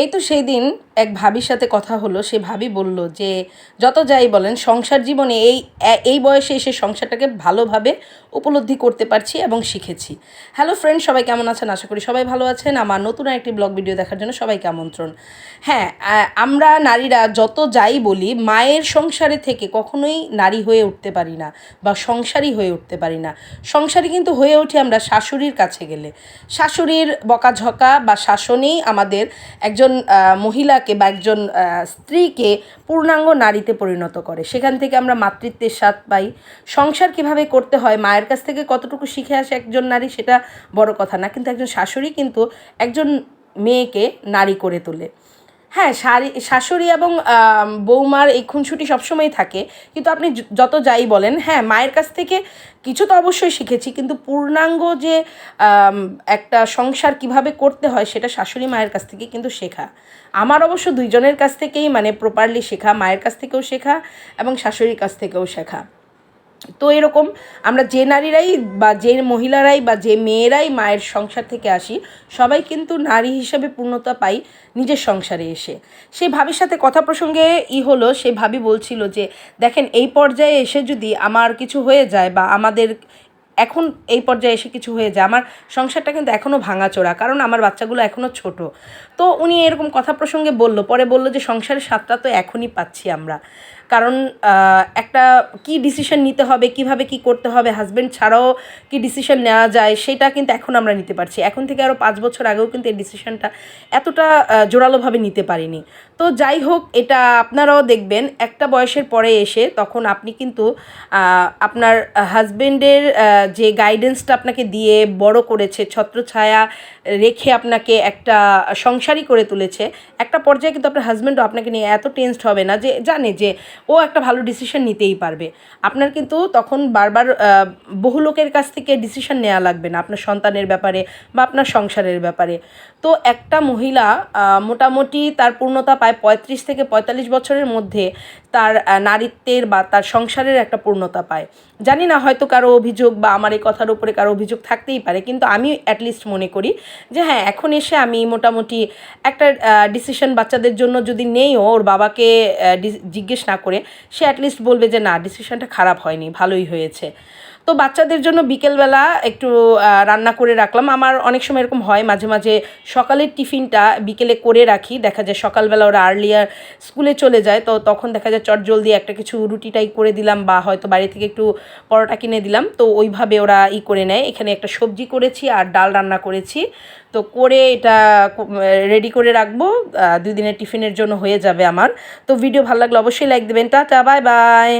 এই তো সেই দিন এক ভাবির সাথে কথা হলো। সে ভাবি বলল যে, যত যাই বলেন, সংসার জীবনে এই এই বয়সে এসে সংসারটাকে ভালোভাবে উপলব্ধি করতে পারছি এবং শিখেছি। হ্যালো ফ্রেন্ড সবাই কেমন আছেন? আশা করি সবাই ভালো আছেন। আমার নতুন একটি ব্লগ ভিডিও দেখার জন্য সবাইকে আমন্ত্রণ। হ্যাঁ আমরা নারীরা যত যাই বলি, মায়ের সংসারে থেকে কখনোই নারী হয়ে উঠতে পারি না বা সংসারী হয়ে উঠতে পারি না। সংসারী কিন্তু হয়ে উঠি আমরা শাশুড়ির কাছে গেলে। শাশুড়ির বকাঝকা বা শাসনেই আমাদের একজন আহ, মহিলাকে বা একজন স্ত্রীকে পূর্ণাঙ্গ নারীতে পরিণত করে। সেখান থেকে আমরা মাতৃত্বের স্বাদ পাই। সংসার কীভাবে করতে হয় মায়ের কাছ থেকে কতটুকু শিখে আসে একজন নারী সেটা বড় কথা না কিন্তু একজন শাশুড়ি কিন্তু একজন মেয়েকে নারী করে তোলে। হ্যাঁ শাড়ি, শাশুড়ি এবং বৌমার এই খুনসুটি সবসময় থাকে। কিন্তু আপনি যত যাই বলেন হ্যাঁ মায়ের কাছ থেকে কিছু তো অবশ্যই শিখেছি, কিন্তু পূর্ণাঙ্গ যে একটা সংসার কীভাবে করতে হয়, সেটা শাশুড়ি মায়ের কাছ থেকে কিন্তু শেখা। আমার অবশ্য দুইজনের কাছ থেকেই মানে প্রপারলি শেখা, মায়ের কাছ থেকেও শেখা এবং শাশুড়ির কাছ থেকেও শেখা। তো এরকম আমরা যে নারীরাই বা যে মহিলারাই বা যে মেয়েরাই মায়ের সংসার থেকে আসি, সবাই কিন্তু নারী হিসেবে পূর্ণতা পাই নিজের সংসারে এসে। সেই ভাবির সাথে কথা প্রসঙ্গে ই হলো সেই ভাবি বলছিল যে, দেখেন, এই পর্যায়ে এসে যদি আমার কিছু হয়ে যায় বা আমাদের এখন এই পর্যায়ে এসে কিছু হয়ে যায়। আমার সংসারটা কিন্তু এখনও ভাঙাচোরা, কারণ আমার বাচ্চাগুলো এখনও ছোট। তো উনি এরকম কথা প্রসঙ্গে বলল, পরে বলল যে সংসারের স্বাদটা তো এখনই পাচ্ছি আমরা। কারণ একটা কি ডিসিশন নিতে হবে, কীভাবে কি করতে হবে হাজব্যান্ড ছাড়াও কি ডিসিশন নেওয়া যায়, সেটা কিন্তু এখন আমরা নিতে পারছি। এখন থেকে আরও পাঁচ বছর আগেও কিন্তু এই ডিসিশনটা এতটা জোরালোভাবে নিতে পারিনি। তো যাই হোক, এটা আপনারাও দেখবেন, একটা বয়সের পরে এসে তখন আপনি কিন্তু আপনার হাজব্যান্ডের যে গাইডেন্সটা আপনাকে দিয়ে বড় করেছে, ছত্রছায়া রেখে আপনাকে একটা সংসারই করে তুলেছে, একটা পর্যায়ে কিন্তু আপনার হাজব্যান্ডও আপনাকে নিয়ে এত টেনসড হবে না যে জানে যে ও একটা ভালো ডিসিশন নিতেই পারবে। আপনার কিন্তু তখন বারবার বহু লোকের কাছ থেকে ডিসিশন নেওয়া লাগবে না আপনার সন্তানের ব্যাপারে বা আপনার সংসারের ব্যাপারে। তো একটা মহিলা মোটামুটি তার পূর্ণতা পায় পঁয়ত্রিশ থেকে পঁয়তাল্লিশ বছরের মধ্যে তার নারীত্বের বা তার সংসারের একটা পূর্ণতা পায়। জানি না হয়তো কারও অভিযোগ বা আমার এই কথার উপরে কারও অভিযোগ থাকতেই পারে, কিন্তু আমি অ্যাটলিস্ট মনে করি যে হ্যাঁ এখন এসে আমি মোটামুটি একটা ডিসিশন বাচ্চাদের জন্য যদি নেইও ওর বাবাকে জিজ্ঞেস না করে, সে অ্যাটলিস্ট বলবে যে না ডিসিশনটা খারাপ হয়নি, ভালোই হয়েছে। তো বাচ্চাদের জন্য বিকেলবেলা একটু রান্না করে রাখলাম। আমার অনেক সময় এরকম হয় মাঝে মাঝে সকালের টিফিনটা বিকেলে করে রাখি। দেখা যায় সকালবেলা ওরা আর্লিয়ার স্কুলে চলে যায়, তো তখন দেখা যায় চট জলদি একটা কিছু রুটিটাই করে দিলাম বা হয়তো বাড়ি থেকে একটু পরোটা কিনে দিলাম। তো ওইভাবে ওরা ই করে নেয়। এখানে একটা সবজি করেছি আর ডাল রান্না করেছি। তো করে এটা রেডি করে রাখব। দুই দিনের টিফিনের জন্য হয়ে যাবে আমার। তো ভিডিও ভালো লাগলে অবশ্যই লাইক দেবেন। Tata bye bye